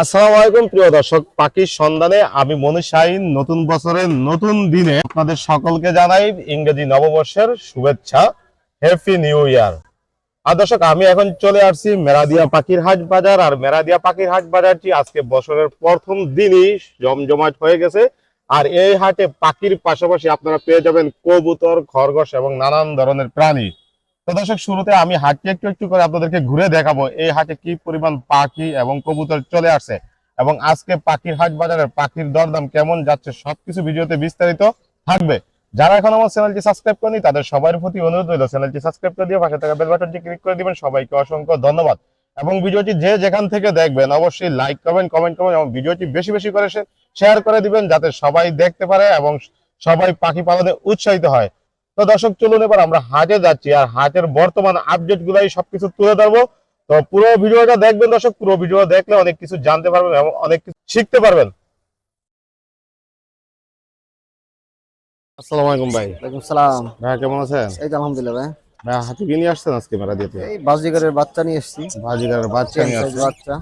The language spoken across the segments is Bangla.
আসসালামু আলাইকুম, প্রিয় দর্শক, পাখির সন্ধানে আমি মনীষ শাহিন। নতুন বছরের নতুন দিনে আপনাদের সকলকে জানাই ইংরেজি নববর্ষের শুভেচ্ছা। হ্যাপি নিউ ইয়ার আর দর্শক, আমি এখন চলে আসছি মেরাদিয়া পাখির হাট বাজার। আর মেরাদিয়া পাখির হাট বাজারটি আজকে বছরের প্রথম দিনই জমজমাট হয়ে গেছে। আর এই হাটে পাখির পাশাপাশি আপনারা পেয়ে যাবেন কবুতর, খরগোশ এবং নানান ধরনের প্রাণী। তো দর্শক, শুরুতে আমি হাটটি একটু একটু করে আপনাদেরকে ঘুরে দেখাবো এই হাটে কি পরিমাণ পাখি এবং কবুতর চলে আসছে এবং আজকে পাখির হাট বাজারের পাখির দরদাম কেমন যাচ্ছে সবকিছু ভিডিওতে বিস্তারিত থাকবে। যারা এখন আমার চ্যানেলটি সাবস্ক্রাইব করেনি তাদের সবার প্রতি অনুরোধ রইল, চ্যানেলটি সাবস্ক্রাইব করে দিয়ে পাশে থাকা বেল বাটনটি ক্লিক করে দিবেন। সবাইকে অসংখ্য ধন্যবাদ। এবং ভিডিওটি যে যেখান থেকে দেখবেন, অবশ্যই লাইক করবেন কমেন্ট করবেন এবং ভিডিওটি বেশি বেশি করে শেয়ার করে দিবেন যাতে সবাই দেখতে পারে এবং সবাই পাখি পালনে উৎসাহিত হয়। তো দর্শক চলুন এবার আমরা হাটে যাচ্ছি আর হাটের বর্তমান আপডেট গুলাই সবকিছু তুলে ধরবো। তো পুরো ভিডিওটা দেখবেন দর্শক পুরো ভিডিও দেখলে অনেক কিছু জানতে পারবেন এবং অনেক কিছু শিখতে পারবেন। আসসালামু আলাইকুম ভাই। ওয়ালাইকুম সালাম। ভাই কেমন আছেন? এই তো আলহামদুলিল্লাহ ভাই। ভাই হাতে কি নিয়ে আসছেন আজকে মেরা দিতে এই বাজিগারের বাচ্চা নিয়ে এসেছি। বাচ্চা নিয়ে বাচ্চা।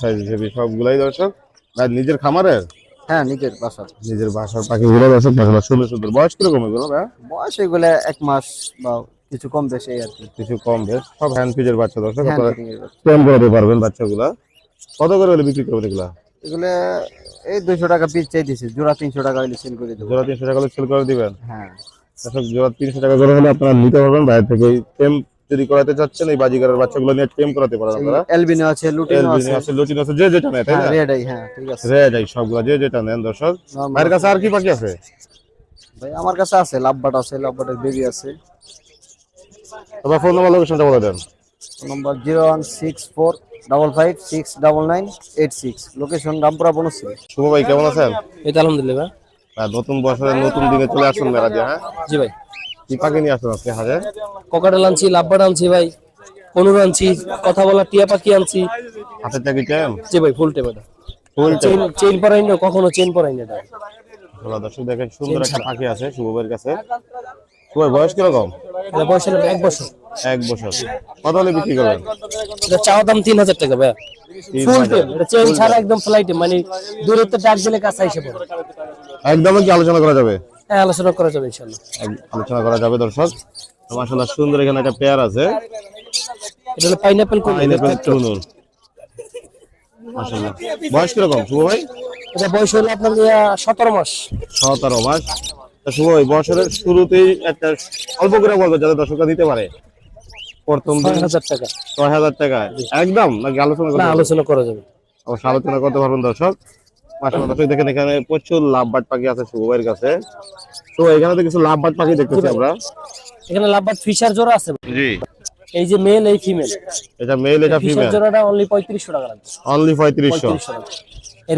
সাইজ সবগুলাই দর্শক। ভাই নিজের খামারের? হ্যাঁ নিজের বাসার নিজের বাসার পাখি গুলো দর্শক মাসাল্লাহ সুন্দর সুন্দর। বয়স কীরকম এগুলো ভাই বয়স এগুলো এক মাস বা কিছু কম বেশি আর কি। কিছু কম বেশ। সব হ্যান্ড ফিজের বাচ্চা দর্শক হ্যাঁ, আপনারা fitting এর করে দিতে পারবেন বাচ্চাগুলা। কত করে হলে বিক্রি করবেন এগুলা? এগুলো এই দুইশো টাকা পিস চাই দিছি জোড়া তিনশো টাকা হলে সেল করে দেবো। জোড়া তিনশো টাকা সেল করে দিবেন? হ্যাঁ। দর্শক জোড়া তিনশো টাকা করে হলে আপনারা নিতে পারবেন বাইরে থেকে যদি করাতে চাচ্ছেন এই বাজিগারের বাচ্চাগুলো নিয়ে টেম করাতে পারেন আপনারা। এলবিনো আছে লুটিনো এলবিনি আছে। আছে লুচিন আছে যে যেটা নেয় তাই হ্যাঁ না? রেড আই হ্যাঁ ঠিক আছে। রেড আই সবগুলা যে যেটা নেন দর্শক। ভাইয়ের কাছে আর কি পাখি আছে? ভাই আমার কাছে আছে লাভবাট আছে লাভবাটের বেবি আছে। তোমার ফোন নাম্বার লোকেশনটা বলে দেন। Number zero one six four double five six double nine eight six location Rampura Banasree. Shuvo ভাই কেমন আছেন? এই তো আলহামদুলিল্লাহ আর নতুন বছরের নতুন দিনে চলে আসুন দিয়ে হ্যাঁ? জি ভাই। কি পাখি নিয়ে হাজার ককাটেল আনছি লাভবাট আনছি ভাই পনুর আনছি কথা বলা টিয়া পাখি আনছি। হাতের টাকি টেম? জি ভাই ফুল টেপ এটা। ফুল চেন চেন পরাই না কখনো চেন পরাই না এটা। ভালো দর্শক দেখেন সুন্দর একটা পাখি আছে কাছে। শুভ বয়স কীরকম? এটা বয়স হলো এক বছর। এক বছর। কত হলে বিক্রি করবেন? এটা চাওয়া দাম তিন হাজার টাকা ভাই তিন ফুল টেপ এটা চেন ছাড়া একদম ফ্লাইটে মানে দূরত্ব ডাক দিলে কাছে এসে পড়ে। একদম কি আলোচনা করা যাবে? হ্যাঁ আলোচনা করা যাবে ইনশাল্লাহ আলোচনা করা যাবে দর্শক। মাশাআল্লাহ সুন্দর এখানে একটা পেয়ার আছে। এটা হলো পাইনাপেল কোন পাইনাপেল টুনুর মাশাআল্লাহ। বয়স কীরকম শুভ ভাই? এটা বয়স হলো আপনার সতেরো মাস। সতেরো মাস। শুভ ভাই বছরের শুরুতেই একটা অল্প করে বলব যাতে দর্শকরা দিতে পারে। প্রথম দিন ছয় হাজার টাকা। ছয় হাজার টাকা। একদম? নাকি আলোচনা হবে? আলোচনা করা যাবে। অবশ্য আলোচনা করতে পারবেন দর্শক। মাশাআল্লাহ দেখেন এখানে প্রচুর লাভবাট পাখি আছে শুভ ভাইয়ের কাছে। তো এখানে তো কিছু লাভবাট পাখি দেখতেছি আমরা। এখানে লাভবাট ফিশার জোড়া আছে। জি। এই যে মেল এই ফিমেল এটা মেল এটা ফিশার জোড়াটা অনলি পঁয়ত্রিশশো টাকা লাগবে। অনলি পঁয়ত্রিশশো। পঁয়ত্রিশশো টাকা।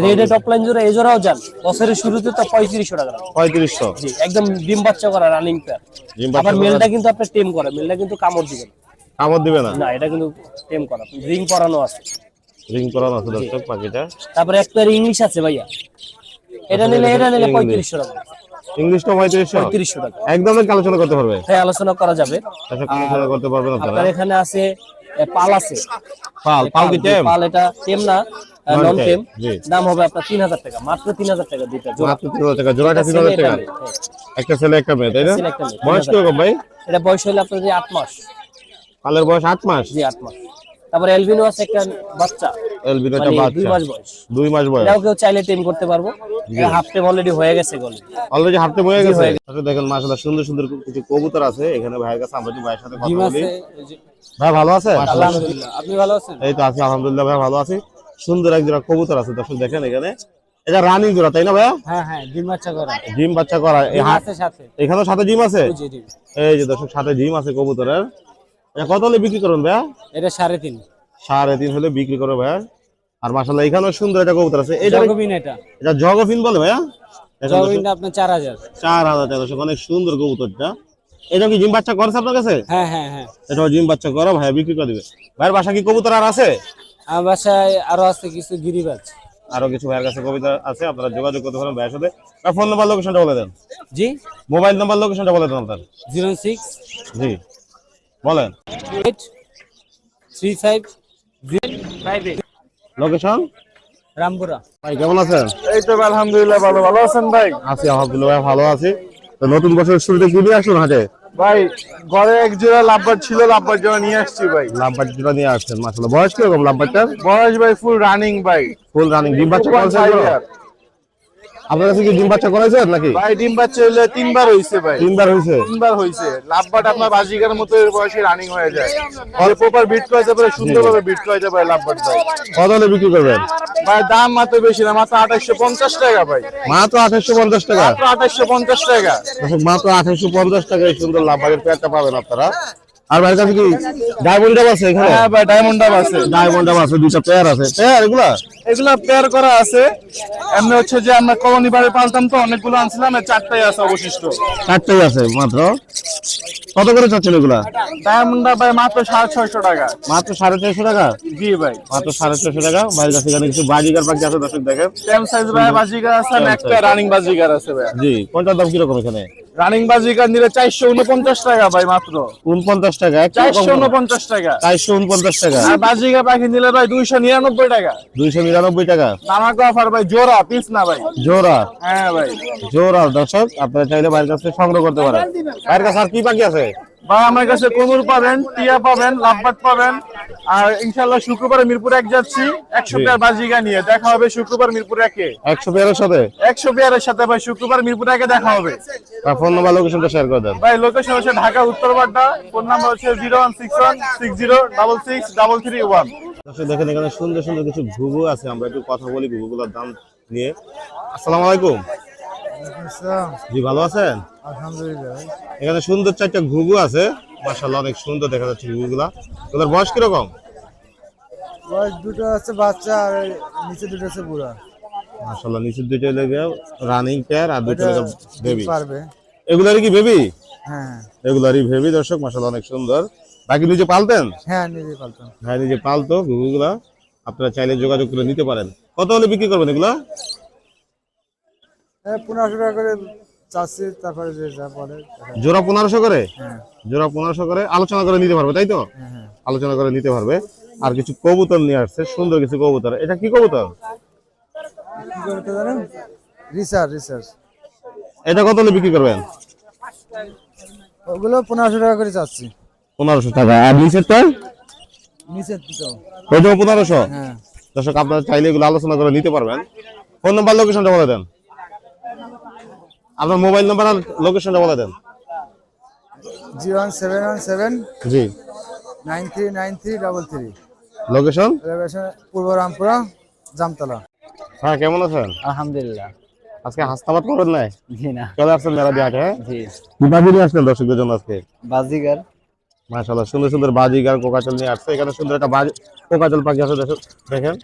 রেডে টপ লাইন জোড়া এই জোড়াও যান। বছরের শুরুতে তো পঁয়ত্রিশশো টাকা লাগবে। পঁয়ত্রিশশো। জি একদম ডিম বাচ্চা করা রানিং পেয়ার আবার মেলটা কিন্তু টেম করে। মেলটা কিন্তু কামড় দিবে না। কামড় দিবে না। না এটা কিন্তু টেম করা। রিং পরানো আছে। রিং করানো আছে দর্শক পাখিটা তারপরে এক পেয়ার ইংলিশ আছে ভাইয়া। এটা নিলে এটা নিলে পঁয়ত্রিশশো টাকা। ইংলিশটা পঁয়ত্রিশশো? পঁয়ত্রিশশো টাকা। একদম আলোচনা করতে পারবে? হ্যাঁ আলোচনা করা যাবে। আলোচনা করতে পারবেন আপনারা? এখানে আছে পাল আছে। পাল পাল কি টেম? পাল এটা টেম না নন টেম দাম হবে আপনার তিন হাজার টাকা মাত্র তিন হাজার টাকা দুইটা জোড়া। মাত্র তিন হাজার টাকা জোড়াটা তিন হাজার ছেলে, টাকা। এটা মেয়ে, হ্যাঁ। একটা ছেলে একটা মেয়ে তাই না? একটা বয়স 3000 কীরকম ভাই? এটা বয়স হলে আপনার যে আট মাস। পালের বয়স আট মাস? জি আট মাস। তারপরে এলবিনো আছে একটা বাচ্চা। মানে দুই বাচ্চা মাস বয়স। দুই মাস বয়স। এটাও কেউ চাইলে টেম করতে পারব। হাফ টেম অলরেডি হয়ে গেছে গলে অলরেডি হাঁটতে বয়ে গেছে? আচ্ছা দেখেন মাশাআল্লাহ সুন্দর সুন্দর কিছু কবুতর আছে। এখানে ভাইয়ের কাছে আমরা ভাইয়ের সাথে কথা বলি। ভাই ভালো আছে? আলহামদুলিল্লাহ। আপনি ভালো আছেন? এই তো আছি আলহামদুলিল্লাহ ভাই ভালো আছি। সুন্দর এক জোড়া কবুতর আছে দর্শক দেখেন এখানে। এটা রানিং জোড়া তাই না ভাইয়া? হ্যাঁ হ্যাঁ ডিম বাচ্চা করা। জিম বাচ্চা করা। এই আছে সাথে। এখানেও সাথে জিম আছে? জি জি। এই যে দর্শক সাথে জিম আছে কবুতরের। এটা কত হলে বিক্রি করুন ভাইয়া? এটা সাড়ে তিন। সাড়ে তিন হলে বিক্রি করো ভাইয়া। আর মাসাল্লাহ এখানেও সুন্দর একটা কবুতর আছে। এটা জগবিন এটা। এটা জগফিন বলে ভাইয়া? আপনার টাকা। অনেক সুন্দর কবুতরটা। এটা কি জিম বাচ্চা করছে আপনার কাছে? হ্যাঁ হ্যাঁ হ্যাঁ। এটা জিম বাচ্চা করো ভাইয়া বিক্রি করে দিবে। ভাইয়ের বাসা কি কবুতর আর আছে? আমার বাসায় আরও আছে কিছু গিরিবাজ। আরও কিছু ভাইয়ের কাছে কবিতা আছে আপনারা যোগাযোগ করতে পারেন ভাইয়ের সাথে। ফোন নাম্বার লোকেশনটা বলে দেন। জি? মোবাইল নাম্বার লোকেশনটা বলে দেন আপনার। জিরো সিক্স জি। বলেন। Three five five location Rampura. ভাই কেমন আছেন? এই তো আলহামদুলিল্লাহ ভালো। ভালো আছেন ভাই? আছি আলহামদুলিল্লাহ ভাই, ভালো আছি। তো নতুন বছরের শুরুতে কি নিয়ে আসুন হাটে। ভাই ঘরে এক জোড়া লাভবার ছিল লাভবার জোড়া নিয়ে আসছি ভাই। লাভবার দুটো নিয়ে আসছেন মাসাল্লাহ বয়স কীরকম লাভবাটটার বয়স ভাই ফুল রানিং ভাই। ফুল রানিং ডিম বাচ্চা আপনার কাছে কি ডিম বাচ্চা করেছেন নাকি? ভাই ডিম বাচ্চা হইলে তিনবার হইছে ভাই। তিনবার হয়েছে তিনবার হইছে। লাভবাট আপনার বাজিকার মতো এর বয়সে রানিং হয়ে যায়। আর প্রপার বিট করা যাবে সুন্দরভাবে বিট করা যাবে লাভবাট ভাই। কত হলে বিক্রি করবেন? ভাই দাম মাত্র বেশি না মাত্র আঠাশশো পঞ্চাশ টাকা ভাই। মাত্র আঠাশশো পঞ্চাশ টাকা? মাত্র আঠাশশো পঞ্চাশ টাকা। মাত্র আঠাশশো পঞ্চাশ টাকা এই সুন্দর লাভবাগের পেয়ারটা পাবেন আপনারা। আর ভাই কাছে কি ডায়মন্ড ডাব আছে এখানে? হ্যাঁ ভাই ডায়মন্ড ডাব আছে। ডায়মন্ড ডাব আছে দুইটা পেয়ার আছে। পেয়ার এগুলা? এগুলা পেয়ার করা আছে। এমনি হচ্ছে যে আমরা কলোনি বাড়ি পালতাম তো অনেকগুলো আনছিলাম চারটাই আছে অবশিষ্ট। চারটাই আছে মাত্র? কত করে চাচ্ছেন এগুলা? ডায়মন্ড ভাই মাত্র সাড়ে ছয়শো টাকা। মাত্র সাড়ে চারশো টাকা? জি ভাই। মাত্র সাড়ে চারশো টাকা? ভাইয়ের কাছে এখানে কিছু বাজিকার পাখি আছে দর্শক দেখেন। টেন সাইজ ভাই বাজিকার আছে একটা রানিং বাজিকার আছে ভাই। জি কোনটার দাম কীরকম এখানে? রানিং বাজিকার নিলে চারশো উনপঞ্চাশ টাকা ভাই মাত্র। উনপঞ্চাশ টাকা চারশো উনপঞ্চাশ টাকা। চারশো উনপঞ্চাশ টাকা। আর বাজিকার পাখি নিলে ভাই দুইশো নিরানব্বই টাকা। দুইশো নিরানব্বই টাকা। আমাকে অফার ভাই জোড়া পিস না ভাই। জোড়া। হ্যাঁ ভাই। জোড়া দর্শক আপনারা চাইলে ভাইয়ের কাছে সংগ্রহ করতে পারেন। ভাইয়ের আর কি বাকি আছে? ভাই আমার কাছে কোমর পাবেন টিয়া পাবেন লাভবাট পাবেন আর ইনশাল্লাহ শুক্রবারে মিরপুর এক যাচ্ছি একশো পেয়ার বাজিকা নিয়ে দেখা হবে শুক্রবার মিরপুর একে। একশো পেয়ারের সাথে? একশো পেয়ারের সাথে ভাই শুক্রবার মিরপুর একে দেখা হবে। ফোন নাম্বার লোকেশনটা শেয়ার করে দেন। ভাই লোকেশন হচ্ছে ঢাকা উত্তরবাড্ডা ফোন নাম্বার হচ্ছে zero one six one six zero double six double three one দেখেন এখানে সুন্দর সুন্দর কিছু ঘুঘু আছে আমরা একটু কথা বলি ঘুঘুগুলোর দাম নিয়ে। আসসালামু আলাইকুম। জি ভালো আছেন? আলহামদুলিল্লাহ। এখানে সুন্দর চারটা ঘুঘু আছে। মাশাআল্লাহ অনেক সুন্দর দেখা যাচ্ছে ঘুঘুগুলা। ওদের বয়স কীরকম? বয়স দুটো আছে বাচ্চা আর নিচে দুটো আছে বুড়া। মাশাআল্লাহ নিচের দুইটা লেগে রানিং পেয়ার আর দুইটা বেবি পারবে। এগুলারই কি বেবি হ্যাঁ। এগুলারই বেবি দর্শক মাশাআল্লাহ অনেক সুন্দর। বাকি নিজে পালতেন? হ্যাঁ নিজে পালতাম। হ্যাঁ নিজে পালতো ঘুঘুগুলা। আপনারা চাইলে যোগাযোগ করে নিতে পারেন। কত হলে বিক্রি করবেন এগুলা? পনেরোশো টাকা করে চাচ্ছি তারপরে যে যা বলে জোড়া পনেরোশো করে? হ্যাঁ। জোড়া পনেরোশো করে আলোচনা করে নিতে পারবে তাই তো? হ্যাঁ হ্যাঁ। আলোচনা করে নিতে পারবে। আর কিছু কবুতর নিয়ে আসছে সুন্দর কিছু কবুতর। এটা কি কবুতর? রিসার্চ রিসার্চ এটা কত বিক্রি করবেন? ওগুলো পনেরোশো টাকা করে চাচ্ছি। পনেরোশো টাকা। আর নিচেরটা? নিচের ওইটাও পনেরোশো? হ্যাঁ। দর্শক আপনারা চাইলে এগুলো আলোচনা করে নিতে পারবেন। ফোন নাম্বার লোকেশনটা বলে দেন। আপনার মোবাইল নাম্বার আর লোকেশনটা বলে দেন। Zero one seven one seven জি। Nine three nine three double three. Location? পূর্ব রামপুরা জামতলা। হ্যাঁ কেমন আছেন? আলহামদুলিল্লাহ। আজকে হাসতাবাদ করবেন নাই? জি না। চলে আসছেন মেলা দিয়ে হ্যাঁ? জি। কি পাখি নিয়ে আসলেন দর্শকদের জন্য আজকে? বাজিগার। মাশাআল্লাহ সুন্দর সুন্দর বাজিগার কোকাচল নিয়ে আসছে। এখানে সুন্দর একটা বাজি কোকাচল পাখি আছে দেখেন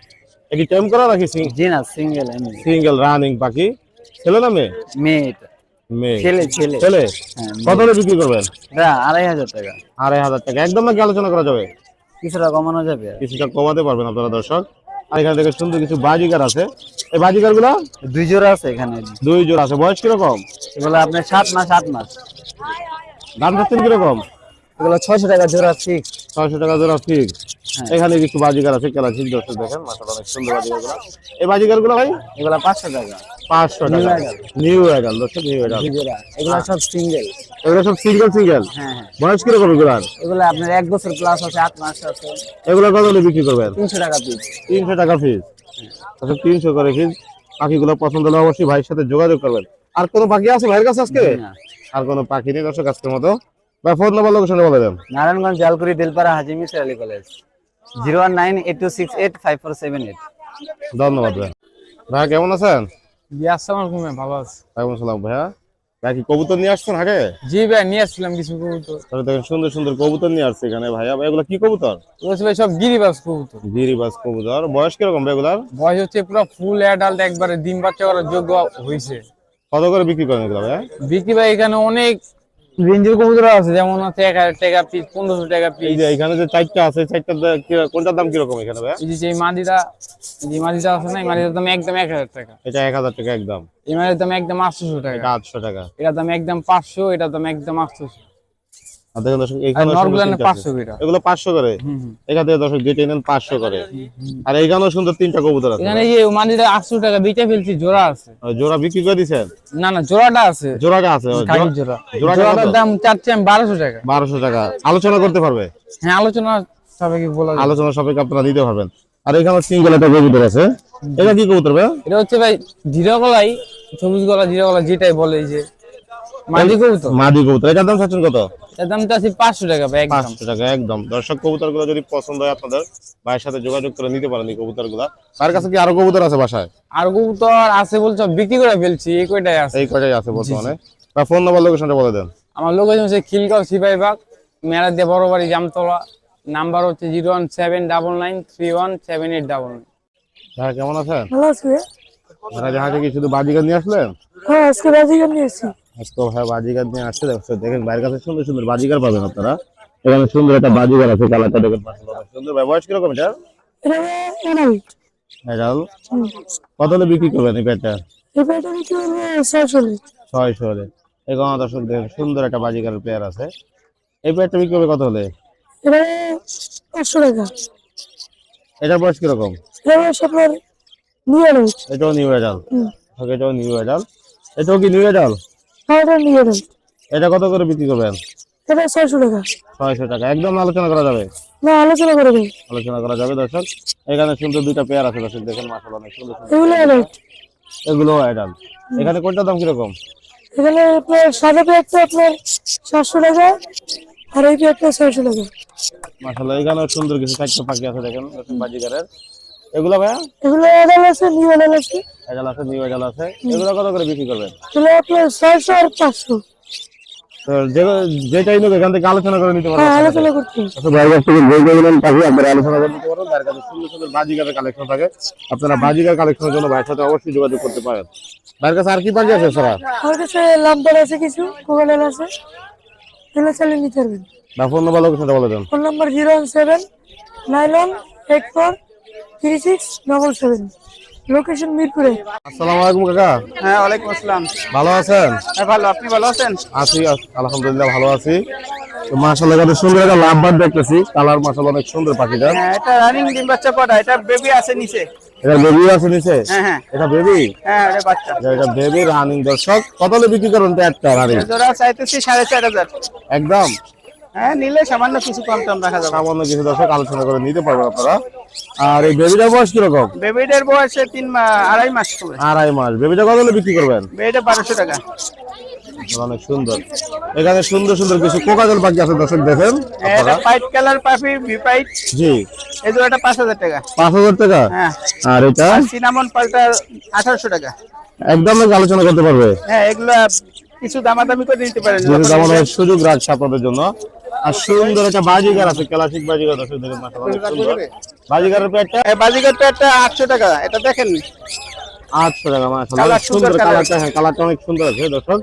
এ কি টেম করা নাকি জি না সিঙ্গেল এমনি। সিঙ্গেল রানিং পাখি। ছেলে না মেয়ে? মেয়ে এটা। ছেলে ছেলে। ছেলে? হ্যাঁ কত বিক্রি করবেন? এটা আড়াই হাজার টাকা। আড়াই হাজার টাকা। একদম নাকি আলোচনা করা যাবে? কিছুটা কমানো যাবে। কিছুটা কমাতে পারবেন আপনারা দর্শক। আর এখানে দেখে সুন্দর কিছু বাজিকার আছে। এই বাজিকারগুলা দুই জোড়া আছে এখানে। দুই জোড়া আছে। বয়স কীরকম? এগুলো আপনার সাত মাস আট মাস। দাম চাচ্ছেন কীরকম? এগুলো ছয়শো টাকা জোড়া ফিক্স ছয়শো টাকা জোড়া ফিক্স হ্যাঁ। এখানে কিছু বাজিকার আছে। কেলা ঠিক দর্শক দেখেন। মাসাল অনেক সুন্দর বাজিকার এই বাজিকারগুলো ভাই? এগুলো পাঁচশো টাকা। টাকা। নিউ দর্শক এগুলো সব সিঙ্গেল এগুলো সব সিঙ্গেল সিঙ্গেল হ্যাঁ হ্যাঁ। বয়স এগুলো আপনার বছর প্লাস আছে আট মাস আছে। এগুলো কত হলে বিক্রি করবেন? তিনশো টাকা পিস টাকা আচ্ছা করে পাখিগুলো পছন্দ হলে অবশ্যই ভাইয়ের সাথে যোগাযোগ করবেন। আর কোনো পাখি আছে ভাইয়ের কাছে আজকে? আর কোনো পাখি নেই দর্শক আজকের মতো। ভাই ফোন নাম্বার লোকেশনে বলে দেন। Narayanganj Jalkuri Dilpara Haji Misor Ali college. Zero one nine eight two six eight five four seven eight. ধন্যবাদ ভাই। ভাইয়া কেমন আছেন? আসসালামু আলাইকুম ভালো আছে। ওয়ালাইকুম সালাম ভাইয়া। নাকি কবুতর নিয়ে আসছেন আগে? জি ভাই নিয়ে আসছিলাম কিছু কবুতর। তাহলে দেখেন সুন্দর সুন্দর কবুতর নিয়ে আসছে এখানে ভাইয়া। ভাই এগুলো কি কবুতর? রয়েছে ভাই সব গিরিবাস কবুতর। গিরিবাস কবুতর। বয়স কীরকম বয়স হচ্ছে পুরো ফুল অ্যাডাল্ট একবারে ডিম বাচ্চা করার যোগ্য হয়েছে কত করে বিক্রি করেন এগুলো ভাইয়া? বিক্রি ভাই এখানে অনেক রেঞ্জের কবুতর আছে যেমন আছে এক হাজার টাকা পিস পনেরোশো টাকা এই পিস যে এখানে যে চারটা আছে চারটার কি- কোনটার দাম কীরকম এখানে ভাই এই যে এই মাদিটা এই যে মাদিটা আছে না এই মাদিটার দাম একদম এক হাজার টাকা। এটা এক হাজার টাকা একদম। এই মাদিটার দাম একদম আটশোশো টাকা। এটা আটশো টাকা। এটার দাম একদম পাঁচশো এটার দাম একদম আটশোশো। আর দেখেন দর্শক এখানে নরগুলানে পাঁচশো করে। এগুলো পাঁচশো করে। এখান থেকে দর্শক যেটা নেন পাঁচশো করে। আর এইখানেও সুন্দর তিনটা কবুতর আছে। এখানে আটশো টাকা ফেলছি জোড়া আছে। জোড়া বিক্রি করে দিচ্ছেন না না জোড়াটা আছে। জোড়াটা আছে? জোড়া- জোড়া। জোড়াটার দাম চাচ্ছি আমি বারোশো টাকা। বারোশো টাকা। আলোচনা করতে পারবে? হ্যাঁ আলোচনা সবাইকে বলা আলোচনা সাপেক্ষে আপনারা দিতে পারবেন। আর এখানে সিঙ্গেল একটা কবুতর আছে। এটা কি কবুতর ভাই? এটা হচ্ছে ভাই জিরা গলাই সবুজ গলা জিরা গলা যেটাই বলে যে কবুতর? মাদি কবুতর। এটার দাম চাচ্ছেন কত? এর দাম চাচ্ছি পাঁচশো টাকা ভাই একদম। পাঁচশো টাকা একদম। দর্শক কবুতর যদি পছন্দ হয় আপনাদের ভাইয়ের সাথে যোগাযোগ করে নিতে পারেন এই কবুতর তার কাছে কি আরও কবুতর আছে বাসায়? আর কবুতর আছে বলছো বিক্রি করে ফেলছি এই কয়টাই আছে? এই কয়টাই আছে বর্তমানে? বা ফোন নাম্বার লোকেশনটা বলে দেন। আমার লোকেশন হচ্ছে খিলগাঁও সিপাহীবাগ মেলা দিয়ে বড় বাড়ি জামতলা। নাম্বার হচ্ছে zero one seven double nine three one seven eight double nine. হ্যাঁ কেমন আছেন? ভালো আছে আপনারা জাহাজে কি শুধু বাজিগার নিয়ে আসলেন? হ্যাঁ আজকে নিয়ে এসেছি। আজকে ভাই বাজিগার নিয়ে আসছে দেখেন বাইরের কাছে সুন্দর সুন্দর বাজিগার পাবেন আপনারা। এখানে সুন্দর একটা বাজিগার আছে কালারটা দেখেন সুন্দর ভাই বয়স কীরকম এটা? কত হলে বিক্রি করবেন এই এই হলো দর্শক দেখেন সুন্দর একটা প্লেয়ার আছে। এই প্যাটটা বিক্রি করবে কত হলে? এটা টাকা এটার বয়স কীরকম? এটা আপনার এটাও নিউ এডাল হুম। এটাও নিউ এডাল এটাও কি নিউ এডাল এটা কত করে বিক্রি করবেন? এটা ছয়শো টাকা। ছয়শো টাকা। একদম আলোচনা করা যাবে? না আলোচনা করে দেয় আলোচনা করা যাবে দর্শক। এখানে সুন্দর দুইটা পেয়ার আছে দর্শক। দেখেন মাসাল অনেক সুন্দর। এগুলো এনাই এগুলো এডাল এখানে কোনটার দাম কীরকম? এখানে আপনার সাদা প্যাকটা আপনার সাতশো টাকা আর এই প্যাকটা ছয়শো টাকা। মাসাল্লাহ এখানে সুন্দর কিছু চারটে পাখি আছে দেখেন বাজিগারের। এগুলো ভাইয়া? এগুলো এডাল আছে নিউ আছে। আছে নিউ আছে। এগুলো কত করে বিক্রি করবেন? এগুলো আপনার ছয়শো আর পাঁচশো। যেটাই নোক এখান থেকে আলোচনা করে নিতে হ্যাঁ পারবেন আলোচনা করতে। আচ্ছা থেকে বই পাখি আপনারা আলোচনা করে নিতে পারেন তার কাছে সুন্দর সুন্দর বাজিগারের কালেকশন থাকে আপনারা বাজিগার কালেকশনের জন্য ভাইয়ের সাথে অবশ্যই যোগাযোগ করতে পারেন। ভাইয়ের কাছে আর কি পাখি আছে আমার কাছে লাম্বার আছে কিছু আছে। এগুলো চালিয়ে নিতে পারবেন না ফোন নাম্বার বলে দেন। Phone number zero one seven nine one eight four three six double seven. Location মিরপুরে। আসসালামু আলাইকুম কাকা। হ্যাঁ ওয়ালাইকুম আসসালাম। ভালো আছেন? হ্যাঁ ভালো। আপনি ভালো আছেন? আছি আলহামদুলিল্লাহ ভালো আছি। তো মাশাআল্লাহ কত সুন্দর একটা লাভবাদ দেখতেছি। কালার মাশাআল্লাহ অনেক সুন্দর পাখিটা। হ্যাঁ এটা রানিং ডিম বাচ্চা কটা? এটা বেবি আছে নিচে। এটা বেবি আছে নিচে? হ্যাঁ হ্যাঁ। এটা বেবি হ্যাঁ এটা বাচ্চা। এটা বেবি রানিং দর্শক। কত বিক্রি করুন তো একটা রানিং জোড়া চাইতেছি সাড়ে চার হাজার। একদম? হ্যাঁ নিলে সামান্য কিছু কম টম রাখা যাবে। সামান্য কিছু দর্শক আলোচনা করে নিতে পারবেন আপনারা। আর এই বেবিটার বয়স কীরকম? বেবিটার বয়সে তিন মা- আড়াই মাস আড়াই মাস। বেবিটা কত হলে বিক্রি করবেন? বেবিটা বারোশো টাকা। অনেক সুন্দর। এখানে সুন্দর সুন্দর কিছু কোকাজল পাখি আছে দর্শক দেখেন হ্যাঁ, এটা পাইট কালার পাপি ভি পাইট জি। এই জোড়াটা পাঁচ হাজার টাকা। পাঁচ হাজার টাকা? হ্যাঁ। আর এটা? সিনামন পাল্টা আঠারোশো টাকা। একদম আলোচনা করতে পারবে। হ্যাঁ এগুলো কিছু দামাদামি করে দিতে পারেন। তেমন সুযোগ রাখছে আপনাদের জন্য। আর সুন্দর একটা বাজিগার আছে ক্লাসিক বাজিগার দর্শক দেখেন বাজিগারের প্যাটটা? এই বাজিকারটা একটা আটশো টাকা এটা দেখেন আটশো টাকা কালার সুন্দর সুন্দর কালার। কালারটা হ্যাঁ কালারটা অনেক সুন্দর আছে দর্শক।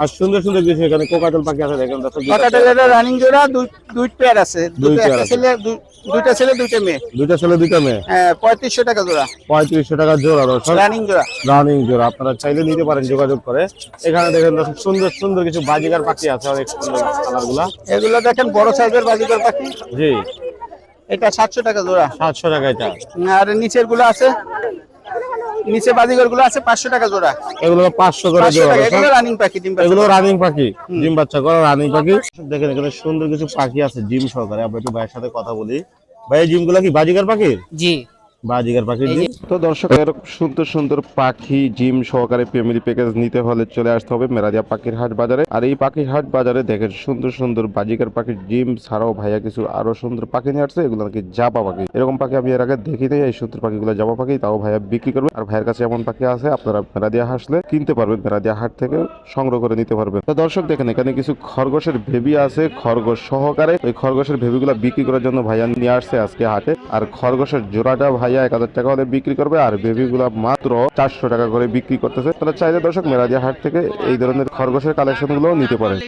আর সুন্দর সুন্দর কিছু এখানে কোকাটেল পাখি আছে দেখেন দর্শক দুইটা রানিং জোড়া দুই দুই পেয়ার আছে। দুই পেয়ার আছে। দুইটা ছেলে দুইটা মেয়ে। দুইটা ছেলে দুইটা মেয়ে। হ্যাঁ পঁয়ত্রিশশো টাকা জোড়া। পঁয়ত্রিশশো টাকা জোড়া দর্শক। রানিং জোড়া। রানিং জোড়া আপনারা চাইলে নিতে পারেন যোগাযোগ করে। এখানে দেখেন দর্শক সুন্দর সুন্দর কিছু বাজিকার পাখি আছে অনেক সুন্দর কালারগুলা এগুলো দেখেন বড় সাইজের বাজিকার পাখি। জি। এটা সাতশো টাকা জোড়া। সাতশো টাকা এটা। আর নিচেরগুলো আছে নিচে বাজিগরগুলো আছে পাঁচশো টাকা জোড়া। এগুলো পাঁচশো করে জোড়া এগুলো রানিং পাখি ডিম পাখি। এগুলো রানিং পাখি ডিম বাচ্চা করা রানিং পাখি। দেখেন এখানে সুন্দর কিছু পাখি আছে ডিম সহকারে। আমরা একটু ভাইয়ের সাথে কথা বলি। ভাই ডিম জিমগুলা কি বাজিকার পাখি জি। বাজিকার পাখি তো দর্শক এরকম সুন্দর সুন্দর পাখি জিম সহকারে ফ্যামিলি প্যাকেজ নিতে হলে চলে আসতে হবে মেরাদিয়া পাখির হাট বাজারে। আর এই পাখির হাট বাজারে দেখেন সুন্দর সুন্দর বাজিকার পাখির জিম ছাড়াও ভাইয়া কিছু আরও সুন্দর পাখি নিয়ে আসছে এগুলো নাকি জাপা পাখি। এরকম পাখি আমি এর আগে দেখি নাই এই সুন্দর পাখিগুলো জাপা পাখি তাও ভাইয়া বিক্রি করবে। আর ভাইয়ের কাছে এমন পাখি আছে আপনারা মেরাদিয়া হাসলে কিনতে পারবেন মেরাদিয়া হাট থেকে সংগ্রহ করে নিতে পারবেন। তো দর্শক দেখেন এখানে কিছু খরগোশের ভেবি আছে খরগোশ সহকারে। ওই খরগোশের ভেবিগুলো বিক্রি করার জন্য ভাইয়া নিয়ে আসছে আজকে হাটে। আর খরগোশের জোড়াটা ভাইয়া এক হাজার টাকা হলে বিক্রি করবে আর বেবিগুলা মাত্র চারশো টাকা করে বিক্রি করতেছে। তাহলে চাইলে দর্শক মেরাদিয়া হাট থেকে এই ধরনের খরগোশের কালেকশনগুলো নিতে পারেন।